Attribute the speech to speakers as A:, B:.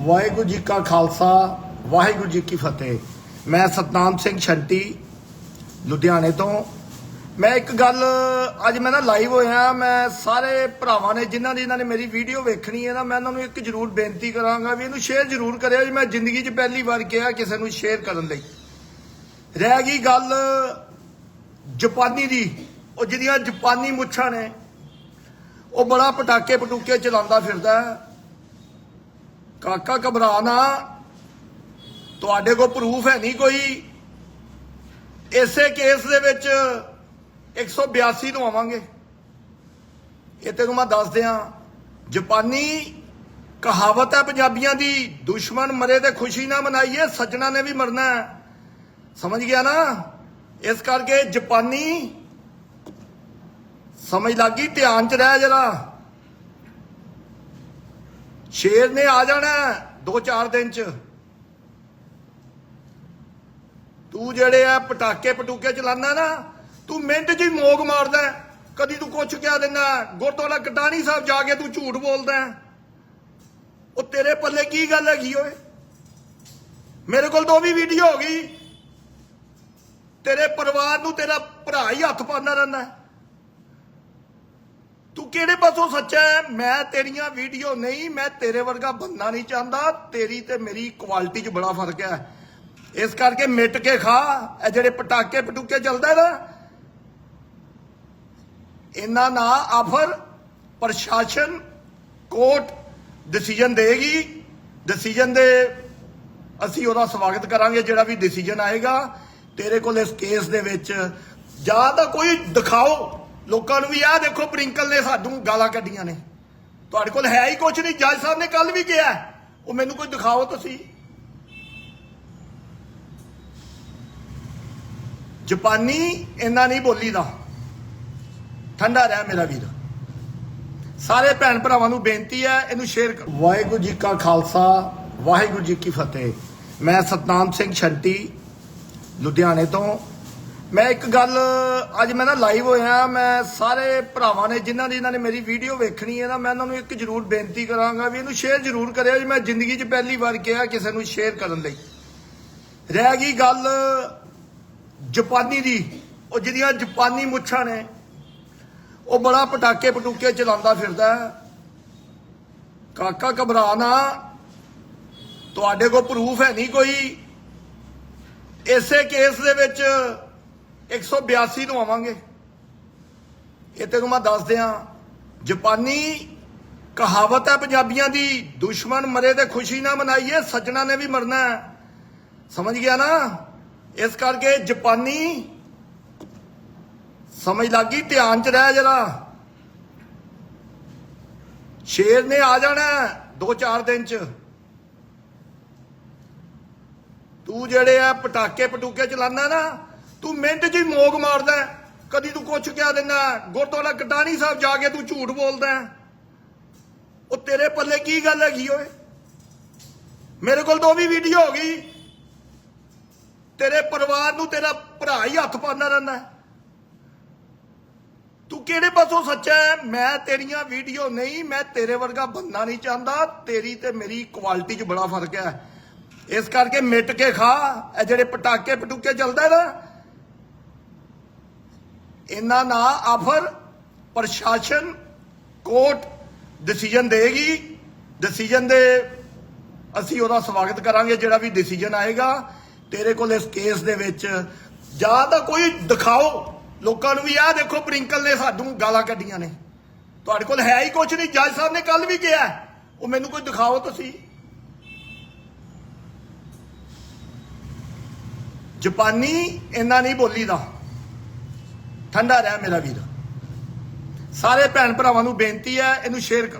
A: ਵਾਹਿਗੁਰੂ ਜੀ ਕਾ ਖਾਲਸਾ, ਵਾਹਿਗੁਰੂ ਜੀ ਕੀ ਫਤਿਹ। ਮੈਂ ਸਤਨਾਮ ਸਿੰਘ ਛੰਟੀ, ਲੁਧਿਆਣੇ ਤੋਂ। ਮੈਂ ਇੱਕ ਗੱਲ, ਅੱਜ ਮੈਂ ਨਾ ਲਾਈਵ ਹੋਇਆ, ਮੈਂ ਸਾਰੇ ਭਰਾਵਾਂ ਨੇ, ਜਿਨ੍ਹਾਂ ਦੀ ਇਹਨਾਂ ਨੇ ਮੇਰੀ ਵੀਡੀਓ ਵੇਖਣੀ ਹੈ ਨਾ, ਮੈਂ ਉਹਨਾਂ ਨੂੰ ਇੱਕ ਜ਼ਰੂਰ ਬੇਨਤੀ ਕਰਾਂਗਾ ਵੀ ਇਹਨੂੰ ਸ਼ੇਅਰ ਜ਼ਰੂਰ ਕਰਿਓ, ਜੀ ਮੈਂ ਜ਼ਿੰਦਗੀ 'ਚ ਪਹਿਲੀ ਵਾਰ ਕਿਹਾ ਕਿਸੇ ਨੂੰ ਸ਼ੇਅਰ ਕਰਨ ਲਈ। ਰਹਿ ਗਈ ਗੱਲ ਜਾਪਾਨੀ ਦੀ, ਉਹ ਜਿਹੜੀਆਂ ਜਾਪਾਨੀ ਮੁੱਛਾਂ ਨੇ, ਉਹ ਬੜਾ ਪਟਾਕੇ ਪਟੂਕੇ ਚਲਾਉਂਦਾ ਫਿਰਦਾ। ਹੈ ਕਾਕਾ ਘਬਰਾ ਨਾ। ਤੁਹਾਡੇ ਕੋਲ ਪ੍ਰੂਫ ਹੈ ਨਹੀਂ ਕੋਈ। ਇਸੇ ਕੇਸ ਦੇ ਵਿੱਚ 182 ਨੂੰ ਆਵਾਂਗੇ। ਇਹ ਤੈਨੂੰ ਮੈਂ ਦੱਸ ਦਿਆਂ, ਜਾਪਾਨੀ ਕਹਾਵਤ ਹੈ ਪੰਜਾਬੀਆਂ ਦੀ, ਦੁਸ਼ਮਣ ਮਰੇ ਤੇ ਖੁਸ਼ੀ ਨਾ ਮਨਾਈਏ, ਸੱਜਣਾ ਨੇ ਵੀ ਮਰਨਾ ਸਮਝ ਗਿਆ ਨਾ? ਇਸ ਕਰਕੇ ਜਾਪਾਨੀ ਸਮਝ ਲੱਗੀ ਧਿਆਨ ਚ ਰਹਿ ਜਰਾ। ਸ਼ੇਰ ਨੇ ਆ ਜਾਣਾ 2-4 ਦਿਨ ਚ। ਤੂੰ ਜਿਹੜੇ ਆ ਪਟਾਕੇ ਪਟੂਕੇ ਚਲਾਨਾ ਨਾ, ਤੂੰ ਮਿੰਟ 'ਚ ਹੀ ਮੋਗ ਮਾਰਦਾ ਕਦੀ ਤੂੰ ਕੁਛ ਕਹਿ ਦਿੰਦਾ, ਗੁਰਦੁਆਰਾ ਕਟਾਣੀ ਸਾਹਿਬ ਜਾ ਕੇ ਤੂੰ ਝੂਠ ਬੋਲਦਾ ਉਹ ਤੇਰੇ ਪੱਲੇ ਕੀ ਗੱਲ ਹੈਗੀ ਓਏ? ਮੇਰੇ ਕੋਲ ਦੋ ਵੀ ਵੀਡੀਓ ਹੋ ਗਈ। ਤੇਰੇ ਪਰਿਵਾਰ ਨੂੰ ਤੇਰਾ ਭਰਾ ਹੀ ਹੱਥ ਪਾਉਂਦਾ ਰਹਿੰਦਾ ਤੂੰ ਕਿਹੜੇ ਪਾਸੋਂ ਸੱਚਾ ਹੈ? ਮੈਂ ਤੇਰੀਆਂ ਵੀਡੀਓ ਨਹੀਂ, ਮੈਂ ਤੇਰੇ ਵਰਗਾ ਬੰਦਾ ਨਹੀਂ ਚਾਹੁੰਦਾ। ਤੇਰੀ ਤੇ ਮੇਰੀ ਕੁਆਲਿਟੀ 'ਚ ਬੜਾ ਫ਼ਰਕ ਹੈ। ਇਸ ਕਰਕੇ ਮਿਟ ਕੇ ਖਾ। ਇਹ ਜਿਹੜੇ ਪਟਾਕੇ ਪਟੂਕੇ ਚੱਲਦਾ ਨਾ, ਇਹਨਾਂ ਨਾ ਆਫਰ, ਪ੍ਰਸ਼ਾਸਨ ਕੋਰਟ ਡਿਸੀਜਨ ਦੇਗੀ। ਡਿਸੀਜਨ ਦੇ ਅਸੀਂ ਉਹਦਾ ਸਵਾਗਤ ਕਰਾਂਗੇ, ਜਿਹੜਾ ਵੀ ਡਿਸੀਜਨ ਆਏਗਾ। ਤੇਰੇ ਕੋਲ ਇਸ ਕੇਸ ਦੇ ਵਿੱਚ ਜਾਂ ਤਾਂ ਕੋਈ ਦਿਖਾਓ। ਲੋਕਾਂ ਨੂੰ ਵੀ ਆਹ ਦੇਖੋ ਪ੍ਰਿੰਕਲ ਨੇ ਸਾਨੂੰ ਗਾਲਾਂ ਕੱਢੀਆਂ ਨੇ। ਤੁਹਾਡੇ ਕੋਲ ਹੈ ਹੀ ਕੁਝ ਨਹੀਂ, ਜੱਜ ਸਾਹਿਬ ਨੇ ਕੱਲ ਵੀ ਕਿਹਾ। ਉਹ ਮੈਨੂੰ ਕੋਈ ਦਿਖਾਓ ਤੁਸੀਂ। ਜਾਪਾਨੀ ਇੰਨਾ ਨਹੀਂ ਬੋਲੀਦਾ। ਠੰਡਾ ਰਹਿ ਮੇਰਾ ਵੀਰ। ਸਾਰੇ ਭੈਣ ਭਰਾਵਾਂ ਨੂੰ ਬੇਨਤੀ ਹੈ, ਇਹਨੂੰ ਸ਼ੇਅਰ ਕਰੋ। ਵਾਹਿਗੁਰੂ ਜੀ ਕਾ ਖਾਲਸਾ, ਵਾਹਿਗੁਰੂ ਜੀ ਕੀ ਫਤਿਹ। ਮੈਂ ਸਤਨਾਮ ਸਿੰਘ ਛੰਟੀ, ਲੁਧਿਆਣੇ ਤੋਂ। ਮੈਂ ਇੱਕ ਗੱਲ, ਅੱਜ ਮੈਂ ਨਾ ਲਾਈਵ ਹੋਇਆ, ਮੈਂ ਸਾਰੇ ਭਰਾਵਾਂ ਨੇ, ਜਿਨ੍ਹਾਂ ਦੀ ਇਹਨਾਂ ਨੇ ਮੇਰੀ ਵੀਡੀਓ ਵੇਖਣੀ ਹੈ ਨਾ, ਮੈਂ ਉਹਨਾਂ ਨੂੰ ਇੱਕ ਜ਼ਰੂਰ ਬੇਨਤੀ ਕਰਾਂਗਾ ਵੀ ਇਹਨੂੰ ਸ਼ੇਅਰ ਜ਼ਰੂਰ ਕਰਿਓ, ਜੀ ਮੈਂ ਜ਼ਿੰਦਗੀ 'ਚ ਪਹਿਲੀ ਵਾਰ ਕਿਹਾ ਕਿਸੇ ਨੂੰ ਸ਼ੇਅਰ ਕਰਨ ਲਈ। ਰਹਿ ਗਈ ਗੱਲ ਜਾਪਾਨੀ ਦੀ। ਉਹ ਜਿਹੜੀਆਂ ਜਾਪਾਨੀ ਮੁੱਛਾਂ ਨੇ, ਉਹ ਬੜਾ ਪਟਾਕੇ ਪਟੂਕੇ ਚਲਾਉਂਦਾ ਫਿਰਦਾ। ਕਾਕਾ ਘਬਰਾ ਨਾ, ਤੁਹਾਡੇ ਕੋਲ ਪ੍ਰੂਫ ਹੈ ਨਹੀਂ ਕੋਈ। ਇਸੇ ਕੇਸ ਦੇ ਵਿੱਚ 182 ਨੂੰ ਆਵਾਂਗੇ। ਇਹ ਤੈਨੂੰ ਮੈਂ ਦੱਸ ਦਿਆਂ ਜਾਪਾਨੀ ਕਹਾਵਤ ਹੈ ਪੰਜਾਬੀਆਂ ਦੀ, ਦੁਸ਼ਮਣ ਮਰੇ ਤੇ ਖੁਸ਼ੀ ਨਾ ਮਨਾਈਏ, ਸੱਜਣਾ ਨੇ ਵੀ ਮਰਨਾ ਹੈ। ਸਮਝ ਗਿਆ ਨਾ? ਇਸ ਕਰਕੇ ਜਾਪਾਨੀ, ਸਮਝ ਲੱਗੀ ਧਿਆਨ ਚ ਰਹਿ ਜਰਾ। ਸ਼ੇਰ ਨੇ ਆ ਜਾਣਾ 2-4 ਦਿਨ ਚ। ਤੂੰ ਜਿਹੜੇ ਆ ਪਟਾਕੇ ਪਟੂਕੇ ਚਲਾਨਾ ਨਾ ਤੂੰ ਮਿੰਟ 'ਚ ਹੀ ਮੋਗ ਮਾਰਦਾ ਕਦੀ ਤੂੰ ਕੁਛ ਕਹਿ ਦਿੰਦਾ ਗੁਰਦੁਆਰਾ ਕਟਾਣੀ ਸਾਹਿਬ ਜਾ ਕੇ ਤੂੰ ਝੂਠ ਬੋਲਦਾ ਉਹ ਤੇਰੇ ਪੱਲੇ ਕੀ ਗੱਲ ਹੈਗੀ ਓਏ? ਮੇਰੇ ਕੋਲ ਤਾਂ ਵੀ ਵੀਡੀਓ ਹੋ ਗਈ। ਤੇਰੇ ਪਰਿਵਾਰ ਨੂੰ ਤੇਰਾ ਭਰਾ ਹੀ ਹੱਥ ਪਾਉਂਦਾ ਰਹਿੰਦਾ ਤੂੰ ਕਿਹੜੇ ਪਾਸੋਂ ਸੱਚਾ ਹੈ? ਮੈਂ ਤੇਰੀਆਂ ਵੀਡੀਓ ਨਹੀਂ, ਮੈਂ ਤੇਰੇ ਵਰਗਾ ਬੰਦਾ ਨਹੀਂ ਚਾਹੁੰਦਾ। ਤੇਰੀ ਤੇ ਮੇਰੀ ਕੁਆਲਿਟੀ 'ਚ ਬੜਾ ਫ਼ਰਕ ਹੈ। ਇਸ ਕਰਕੇ ਮਿਟ ਕੇ ਖਾ। ਇਹ ਜਿਹੜੇ ਪਟਾਕੇ ਪਟੂਕੇ ਚੱਲਦਾ ਨਾ ਇੰਨਾ ਨਾ ਆਫਰ ਪ੍ਰਸ਼ਾਸਨ ਕੋਰਟ ਡਿਸੀਜਨ ਦੇਗੀ। ਡਿਸੀਜਨ ਦੇ ਅਸੀਂ ਉਹਦਾ ਸਵਾਗਤ ਕਰਾਂਗੇ, ਜਿਹੜਾ ਵੀ ਡਿਸੀਜਨ ਆਏਗਾ। ਤੇਰੇ ਕੋਲ ਇਸ ਕੇਸ ਦੇ ਵਿੱਚ ਜਾਂ ਤਾਂ ਕੋਈ ਦਿਖਾਓ। ਲੋਕਾਂ ਨੂੰ ਵੀ ਆਹ ਦੇਖੋ, ਪ੍ਰਿੰਕਲ ਨੇ ਸਾਨੂੰ ਗਾਲਾਂ ਕੱਢੀਆਂ ਨੇ। ਤੁਹਾਡੇ ਕੋਲ ਹੈ ਹੀ ਕੁਝ ਨਹੀਂ। ਜੱਜ ਸਾਹਿਬ ਨੇ ਕੱਲ ਵੀ ਕਿਹਾ ਉਹ ਮੈਨੂੰ ਕੋਈ ਦਿਖਾਓ ਤੁਸੀਂ। ਜਾਪਾਨੀ ਇੰਨਾ ਨਹੀਂ ਬੋਲੀਦਾ। ਠੰਡਾ ਰਹਿ ਮੇਰਾ ਵੀਰ। ਸਾਰੇ ਭੈਣ ਭਰਾਵਾਂ ਨੂੰ ਬੇਨਤੀ ਹੈ ਇਹਨੂੰ ਸ਼ੇਅਰ ਕਰੋ।